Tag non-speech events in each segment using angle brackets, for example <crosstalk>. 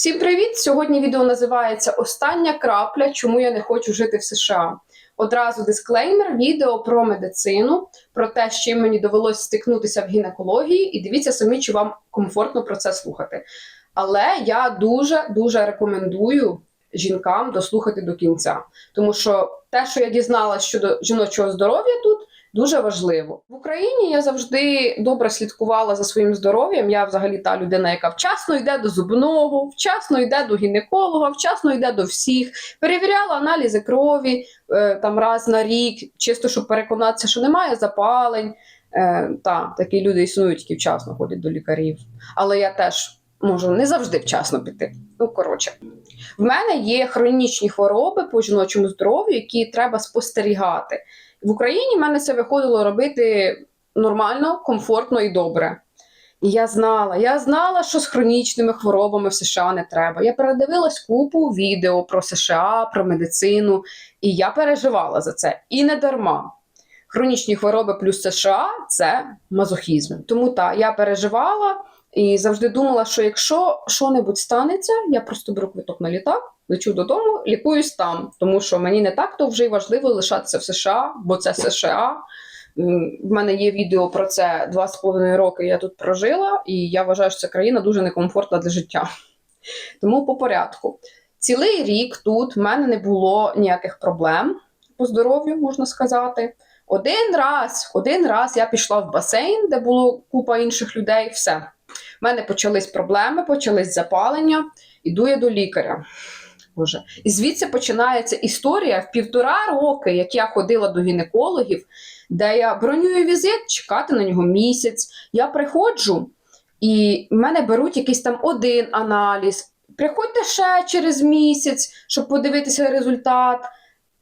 Всім привіт! Сьогодні відео називається Остання крапля, чому я не хочу жити в США. Одразу дисклеймер: відео про медицину, про те, з чим мені довелося стикнутися в гінекології, і дивіться самі, чи вам комфортно про це слухати. Але я дуже дуже рекомендую жінкам дослухати до кінця, тому що те, що я дізналася щодо жіночого здоров'я тут. Дуже важливо в Україні. Я завжди добре слідкувала за своїм здоров'ям. Я взагалі та людина, яка вчасно йде до зубного, вчасно йде до гінеколога, вчасно йде до всіх. Перевіряла аналізи крові е, там раз на рік, чисто щоб переконатися, що немає запалень. Е, та такі люди існують, які вчасно ходять до лікарів. Але я теж можу не завжди вчасно піти. Ну коротше, в мене є хронічні хвороби по жіночому здоров'ю, які треба спостерігати. В Україні в мене це виходило робити нормально, комфортно і добре. І я знала, я знала, що з хронічними хворобами в США не треба. Я передивилась купу відео про США, про медицину, і я переживала за це. І не дарма. Хронічні хвороби плюс США це мазохізм. Тому так, я переживала і завжди думала, що якщо що-небудь станеться, я просто беру квиток на літак, лечу додому, лікуюсь там, тому що мені не так то вже й важливо лишатися в США, бо це США. В мене є відео про це два з половиною роки. Я тут прожила, і я вважаю, що ця країна дуже некомфортна для життя. Тому по порядку. Цілий рік тут в мене не було ніяких проблем по здоров'ю, можна сказати. Один раз, один раз я пішла в басейн, де було купа інших людей. Все. У мене почались проблеми, почались запалення. Іду я до лікаря. Боже. І звідси починається історія в півтора роки, як я ходила до гінекологів, де я бронюю візит, чекати на нього місяць. Я приходжу, і в мене беруть якийсь там один аналіз. Приходьте ще через місяць, щоб подивитися результат.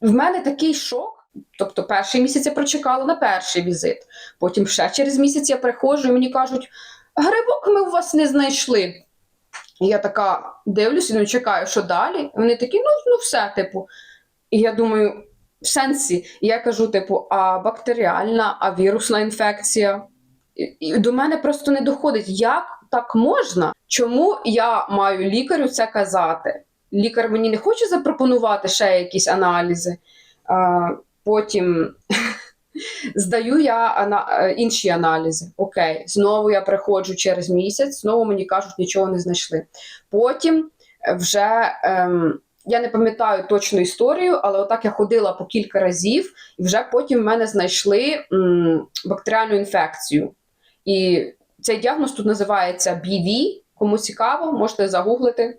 В мене такий шок. Тобто, перший місяць я прочекала на перший візит. Потім ще через місяць я приходжу і мені кажуть, грибок ми у вас не знайшли. Я така дивлюся, ну чекаю, що далі. Вони такі, ну, ну все, типу. І я думаю, в сенсі, я кажу, типу, а бактеріальна, а вірусна інфекція. І, і до мене просто не доходить, як так можна? Чому я маю лікарю це казати? Лікар мені не хоче запропонувати ще якісь аналізи. А, потім здаю я ана- е, інші аналізи. Окей, знову я приходжу через місяць, знову мені кажуть, нічого не знайшли. Потім е, вже ем, я не пам'ятаю точну історію, але отак я ходила по кілька разів, і вже потім в мене знайшли м, бактеріальну інфекцію. І цей діагноз тут називається BV. Кому цікаво, можете загуглити.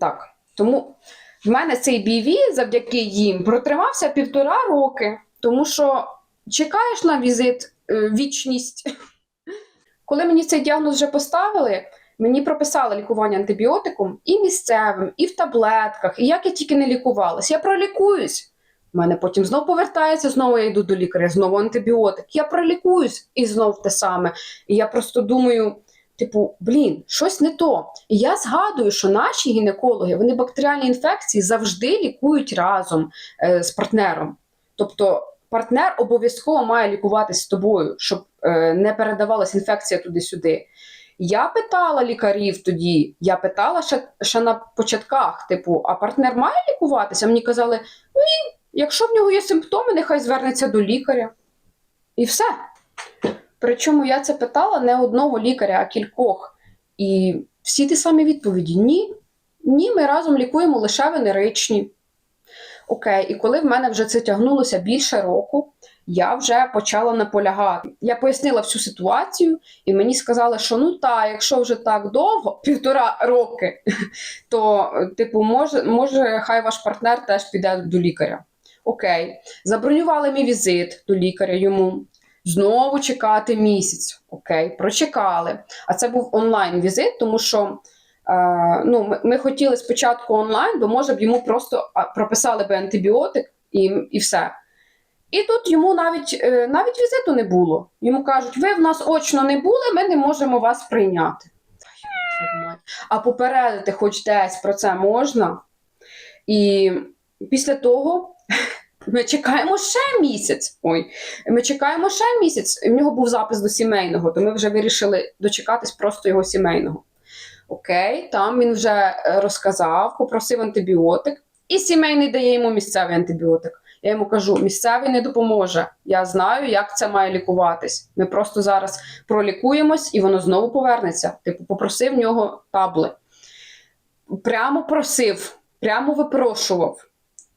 Так, тому в мене цей BV завдяки їм протримався півтора роки, тому що чекаєш на візит е, вічність. <laughs> Коли мені цей діагноз вже поставили, мені прописали лікування антибіотиком і місцевим, і в таблетках, і як я тільки не лікувалась, я пролікуюсь. У мене потім знову повертається, знову я йду до лікаря, знову антибіотик. Я пролікуюсь і знов те саме. І я просто думаю, типу, блін, щось не то. І я згадую, що наші гінекологи вони бактеріальні інфекції завжди лікують разом е, з партнером. Тобто партнер обов'язково має лікуватись з тобою, щоб е, не передавалася інфекція туди-сюди. Я питала лікарів тоді, я питала ще, ще на початках, типу, а партнер має лікуватися? Мені казали, ні, якщо в нього є симптоми, нехай звернеться до лікаря. І все. Причому я це питала не одного лікаря, а кількох. І всі ті самі відповіді: ні, ні, ми разом лікуємо лише венеричні. Окей, і коли в мене вже це тягнулося більше року, я вже почала наполягати. Я пояснила всю ситуацію, і мені сказали, що ну та, якщо вже так довго, <laughs> півтора роки, <laughs> то, типу, може, може, хай ваш партнер теж піде до лікаря. Окей, забронювали мій візит до лікаря йому. Знову чекати місяць. Окей, прочекали. А це був онлайн-візит, тому що е, ну, ми, хотіли спочатку онлайн, бо може б йому просто прописали би антибіотик і, і все. І тут йому навіть, е, навіть візиту не було. Йому кажуть, ви в нас очно не були, ми не можемо вас прийняти. А попередити хоч десь про це можна. І після того ми чекаємо ще місяць. Ой, ми чекаємо ще місяць. В нього був запис до сімейного, то ми вже вирішили дочекатись просто його сімейного. Окей, там він вже е, розказав, попросив антибіотик, і сімейний дає йому місцевий антибіотик. Я йому кажу: місцевий не допоможе. Я знаю, як це має лікуватись. Ми просто зараз пролікуємось і воно знову повернеться. Типу, попросив в нього табли. Прямо просив, прямо випрошував,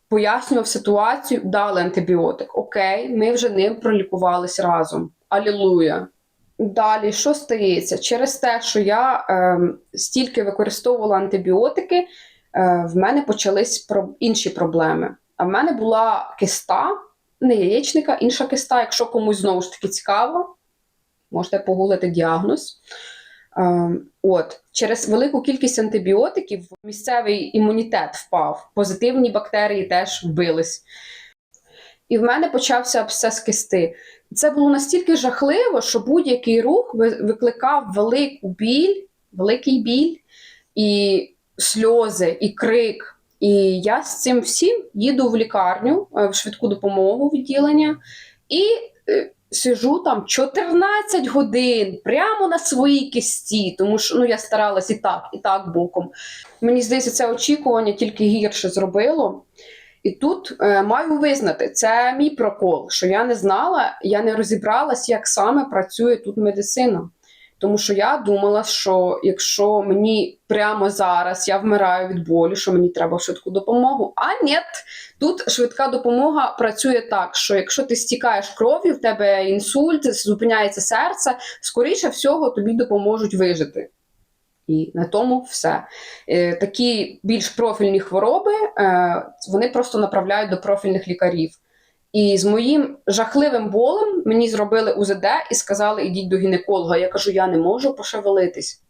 пояснював ситуацію, дали антибіотик. Окей, ми вже ним пролікувались разом. Алілуя. Далі, що стається? Через те, що я е, стільки використовувала антибіотики, е, в мене почались про... інші проблеми. А в мене була киста, не яєчника, інша киста. Якщо комусь знову ж таки цікаво, можете погуглити діагноз. Е, от, через велику кількість антибіотиків місцевий імунітет впав, позитивні бактерії теж вбились. І в мене почався абсцес кисти. Це було настільки жахливо, що будь-який рух викликав велику біль, великий біль, і сльози, і крик. І я з цим всім їду в лікарню, е, в швидку допомогу відділення, і е, сижу там 14 годин прямо на своїй кисті, тому що ну, я старалась і так, і так боком. Мені здається, це очікування тільки гірше зробило. І тут е, маю визнати, це мій прокол, що я не знала, я не розібралась, як саме працює тут медицина. Тому що я думала, що якщо мені прямо зараз я вмираю від болю, що мені треба швидку допомогу. А ні, тут швидка допомога працює так, що якщо ти стікаєш кров'ю, в тебе інсульт, зупиняється серце, скоріше всього тобі допоможуть вижити. І на тому все. Е, Такі більш профільні хвороби е, вони просто направляють до профільних лікарів. І з моїм жахливим болем мені зробили УЗД і сказали: ідіть до гінеколога. Я кажу, я не можу пошевелитись.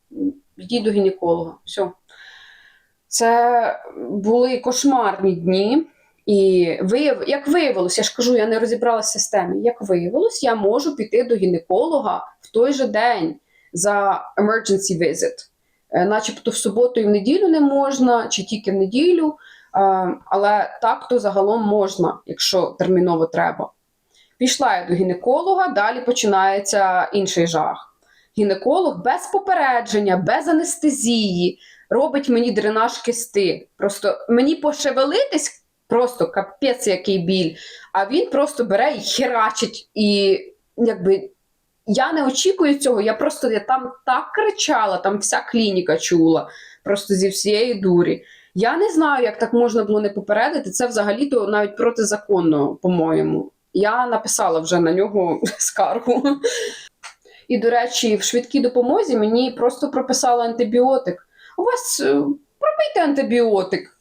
Йдіть до гінеколога. Все. Це були кошмарні дні. І вияв... як виявилось, я ж кажу, я не розібралася в системі. Як виявилось, я можу піти до гінеколога в той же день за emergency visit. Е, Начебто в суботу і в неділю не можна, чи тільки в неділю, але так то загалом можна, якщо терміново треба. Пішла я до гінеколога, далі починається інший жах. Гінеколог без попередження, без анестезії робить мені дренаж кисти. Просто мені пошевелитись, просто капець який біль. А він просто бере і херачить. І якби я не очікую цього. Я просто я там так кричала, там вся клініка чула, просто зі всієї дурі. Я не знаю, як так можна було не попередити. Це взагалі-то навіть протизаконно, по-моєму. Я написала вже на нього <laughs> скаргу. І, до речі, в швидкій допомозі мені просто прописали антибіотик. У вас е, пропийте антибіотик.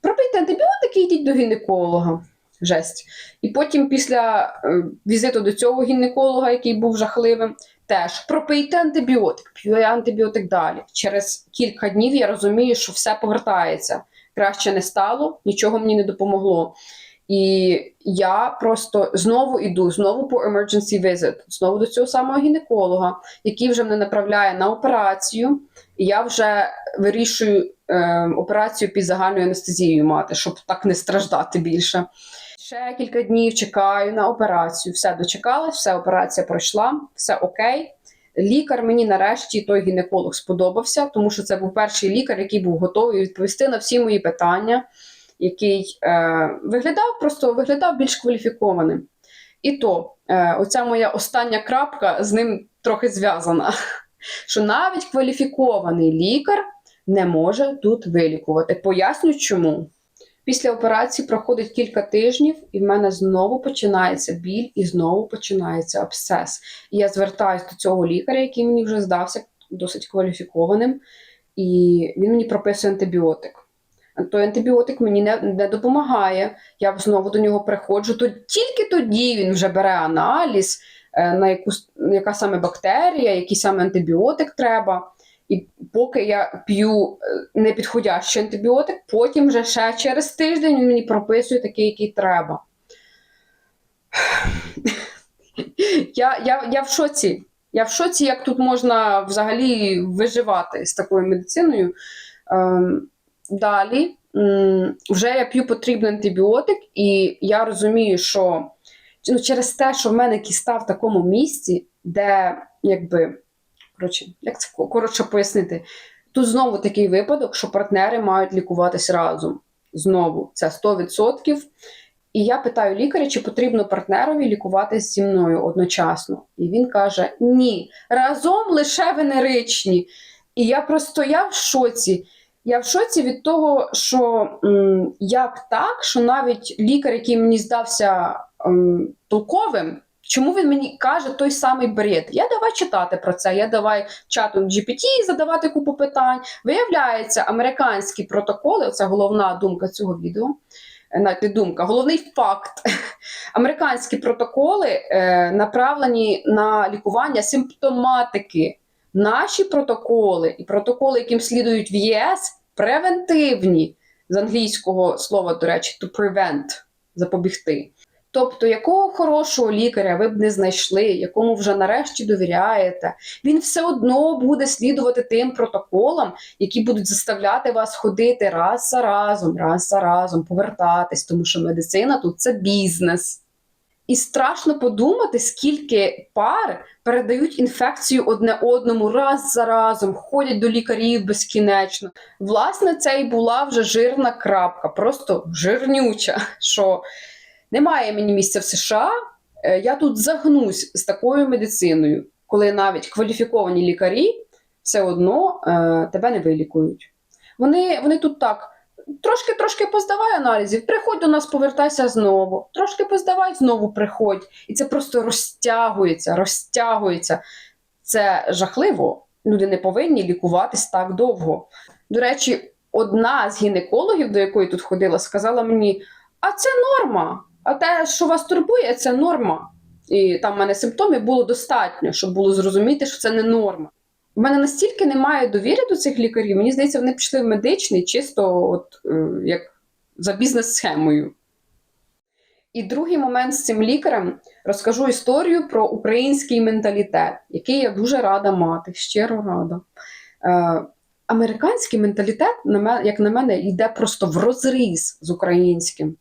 Пропийте антибіотик і йдіть до гінеколога. Жесть. І потім, після е, візиту до цього гінеколога, який був жахливим, теж пропийте антибіотик, п'ю антибіотик далі. Через кілька днів я розумію, що все повертається. Краще не стало, нічого мені не допомогло. І я просто знову йду, знову по emergency visit, знову до цього самого гінеколога, який вже мене направляє на операцію. І я вже вирішую е, операцію під загальною анестезією мати, щоб так не страждати більше. Ще кілька днів чекаю на операцію. Все дочекалась, все операція пройшла, все окей. Лікар мені нарешті той гінеколог сподобався, тому що це був перший лікар, який був готовий відповісти на всі мої питання, який е, виглядав просто виглядав більш кваліфікованим. І то, е, оця моя остання крапка з ним трохи зв'язана. <laughs> Що навіть кваліфікований лікар не може тут вилікувати. Поясню чому. Після операції проходить кілька тижнів, і в мене знову починається біль, і знову починається абсцес. І я звертаюся до цього лікаря, який мені вже здався досить кваліфікованим, і він мені прописує антибіотик. Той антибіотик мені не, не допомагає. Я знову до нього приходжу. То тільки тоді він вже бере аналіз, е, на яку, яка саме бактерія, який саме антибіотик треба. І поки я п'ю е, непідходящий антибіотик, потім вже ще через тиждень він мені прописує такий, який треба. Я, я, я в шоці. Я в шоці, як тут можна взагалі виживати з такою медициною. Ем, далі вже я п'ю потрібний антибіотик, і я розумію, що ну, через те, що в мене кіста в такому місці, де якби коротше, як це коротше пояснити? Тут знову такий випадок, що партнери мають лікуватись разом. Знову це 100%. І я питаю лікаря, чи потрібно партнерові лікуватись зі мною одночасно. І він каже: ні, разом лише венеричні. І я просто я в шоці. Я в шоці від того, що м, як так, що навіть лікар, який мені здався м, толковим, чому він мені каже той самий бред? Я давай читати про це, я давай чатом GPT задавати купу питань. Виявляється, американські протоколи, це головна думка цього відео. е, Навіть не думка, головний факт. <laughs> Американські протоколи е, направлені на лікування симптоматики. Наші протоколи і протоколи, яким слідують в ЄС, превентивні з англійського слова, до речі, to prevent запобігти. Тобто, якого хорошого лікаря ви б не знайшли, якому вже нарешті довіряєте, він все одно буде слідувати тим протоколам, які будуть заставляти вас ходити раз за разом, раз за разом, повертатись, тому що медицина тут це бізнес. І страшно подумати, скільки пар передають інфекцію одне одному раз за разом, ходять до лікарів безкінечно. Власне, це і була вже жирна крапка, просто жирнюча. що немає мені місця в США. е, Я тут загнусь з такою медициною, коли навіть кваліфіковані лікарі все одно е, тебе не вилікують. Вони, вони тут так. Трошки трошки поздавай аналізів, приходь до нас, повертайся знову. Трошки поздавай, знову приходь. І це просто розтягується, розтягується. Це жахливо. Люди не повинні лікуватись так довго. До речі, одна з гінекологів, до якої тут ходила, сказала мені: а це норма. А те, що вас турбує, це норма. І там в мене симптомів було достатньо, щоб було зрозуміти, що це не норма. У мене настільки немає довіри до цих лікарів, мені здається, вони пішли в медичний чисто от, е, як за бізнес-схемою. І другий момент з цим лікарем розкажу історію про український менталітет, який я дуже рада мати, щиро рада. Е, американський менталітет, як на мене, йде просто в розріз з українським.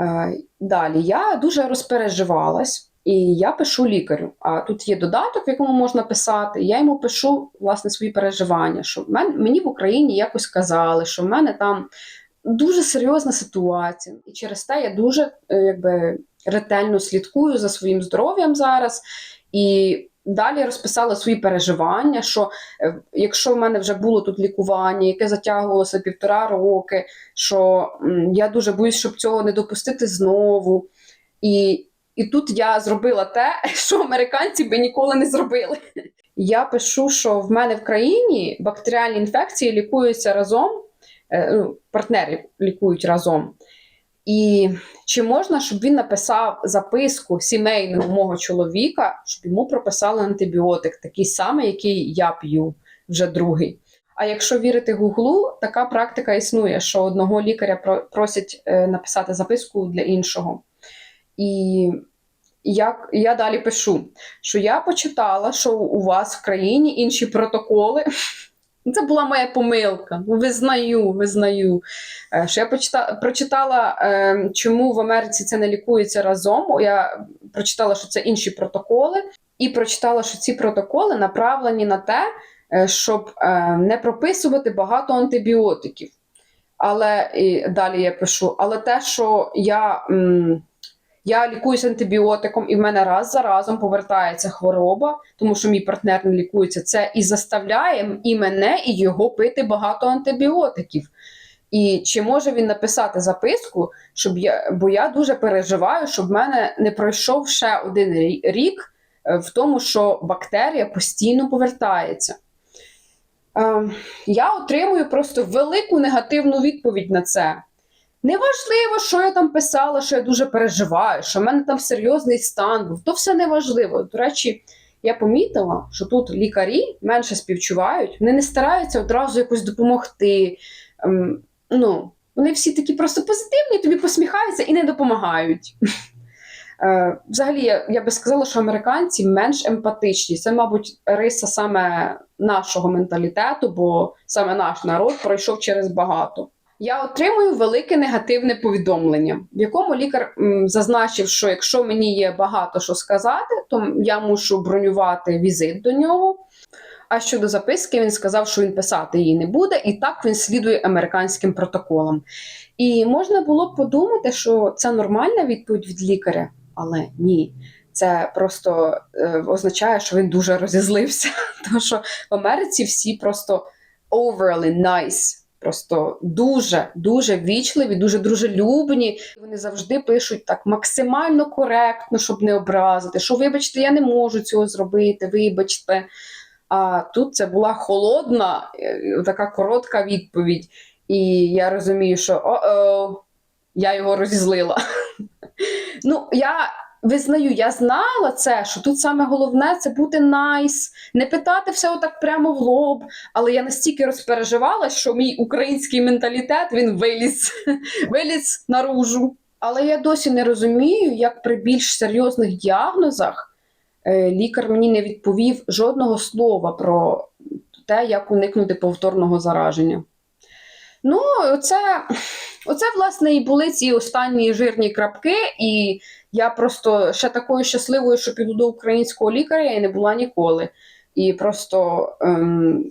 Е, далі я дуже розпереживалась, і я пишу лікарю. А тут є додаток, в якому можна писати. Я йому пишу власне свої переживання. Що мені в Україні якось казали, що в мене там дуже серйозна ситуація, і через те я дуже е, якби ретельно слідкую за своїм здоров'ям зараз. І далі розписала свої переживання, що е, якщо в мене вже було тут лікування, яке затягувалося півтора роки, що я дуже боюсь, щоб цього не допустити знову. І, і тут я зробила те, <laughs> що американці би ніколи не зробили. Я пишу, що в мене в країні бактеріальні інфекції лікуються разом, е, ну, партнери лікують разом. І чи можна, щоб він написав записку сімейну мого чоловіка, щоб йому прописали антибіотик, такий самий, який я п'ю, вже другий. А якщо вірити Гуглу, така практика існує, що одного лікаря про- просять е, написати записку для іншого. І як я далі пишу, що я почитала, що у вас в країні інші протоколи. Це була моя помилка. Ну, Визнаю, визнаю. Е, Що я почита, прочитала, е, чому в Америці це не лікується разом. Я прочитала, що це інші протоколи, і прочитала, що ці протоколи направлені на те, е, щоб не прописувати багато антибіотиків. Але і далі я пишу: але те, що я. м, я лікуюся антибіотиком, і в мене раз за разом повертається хвороба, тому що мій партнер не лікується. Це і заставляє і мене, і його пити багато антибіотиків. І чи може він написати записку, щоб я, бо я дуже переживаю, щоб в мене не пройшов ще один рік е, в тому, що бактерія постійно повертається. Е, я отримую просто велику негативну відповідь на це. Неважливо, що я там писала, що я дуже переживаю, що в мене там серйозний стан був. То все неважливо. До речі, я помітила, що тут лікарі менше співчувають, вони не стараються одразу якось допомогти. Ем, ну, вони всі такі просто позитивні, тобі посміхаються і не допомагають. Е, Взагалі, я, я би сказала, що американці менш емпатичні. Це, мабуть, риса саме нашого менталітету, бо саме наш народ пройшов через багато. Я отримую велике негативне повідомлення, в якому лікар зазначив, що якщо мені є багато що сказати, то я мушу бронювати візит до нього. А щодо записки, він сказав, що він писати її не буде, і так він слідує американським протоколам. І можна було б подумати, що це нормальна відповідь від лікаря, але ні. Це просто е, означає, що він дуже розізлився. <laughs> Тому що в Америці всі просто overly nice. Просто дуже дуже вічливі, дуже дружелюбні. Вони завжди пишуть так максимально коректно, щоб не образити. Що, вибачте, я не можу цього зробити, вибачте. А тут це була холодна, е, така коротка відповідь. І я розумію, що о-о, я його розізлила. <laughs> Ну, я визнаю, я знала це, що тут саме головне це бути найс, не питати все отак прямо в лоб. Але я настільки розпереживала, що мій український менталітет він виліз, <laughs> виліз наружу. Але я досі не розумію, як при більш серйозних діагнозах е, лікар мені не відповів жодного слова про те, як уникнути повторного зараження. Ну, оце, оце, власне, і були ці останні жирні крапки, і я просто ще такою щасливою, що піду до українського лікаря, я і не була ніколи. І просто ем,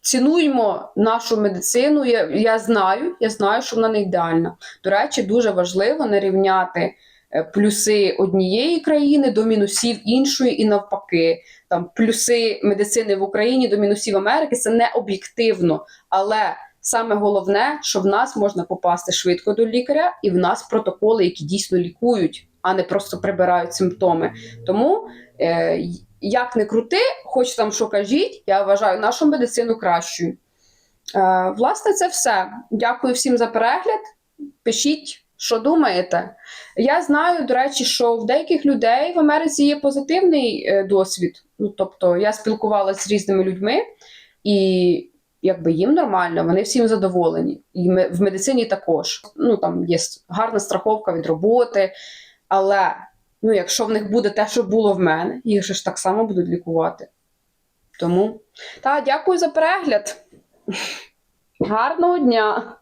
цінуємо нашу медицину. Я, я знаю, я знаю, що вона не ідеальна. До речі, дуже важливо не рівняти е, плюси однієї країни до мінусів іншої, і навпаки. Там плюси медицини в Україні до мінусів Америки це не об'єктивно, але Саме головне, що в нас можна попасти швидко до лікаря, і в нас протоколи, які дійсно лікують, а не просто прибирають симптоми. Тому, е, як не крути, хоч там що кажіть, я вважаю нашу медицину кращою. Е, власне, це все. Дякую всім за перегляд. Пишіть, що думаєте. Я знаю, до речі, що в деяких людей в Америці є позитивний е, досвід. Ну, тобто, я спілкувалася з різними людьми і якби їм нормально, вони всім задоволені. І ми- в медицині також. Ну там є гарна страховка від роботи, але ну, якщо в них буде те, що було в мене, їх же ж так само будуть лікувати. Тому та дякую за перегляд. Гарного дня!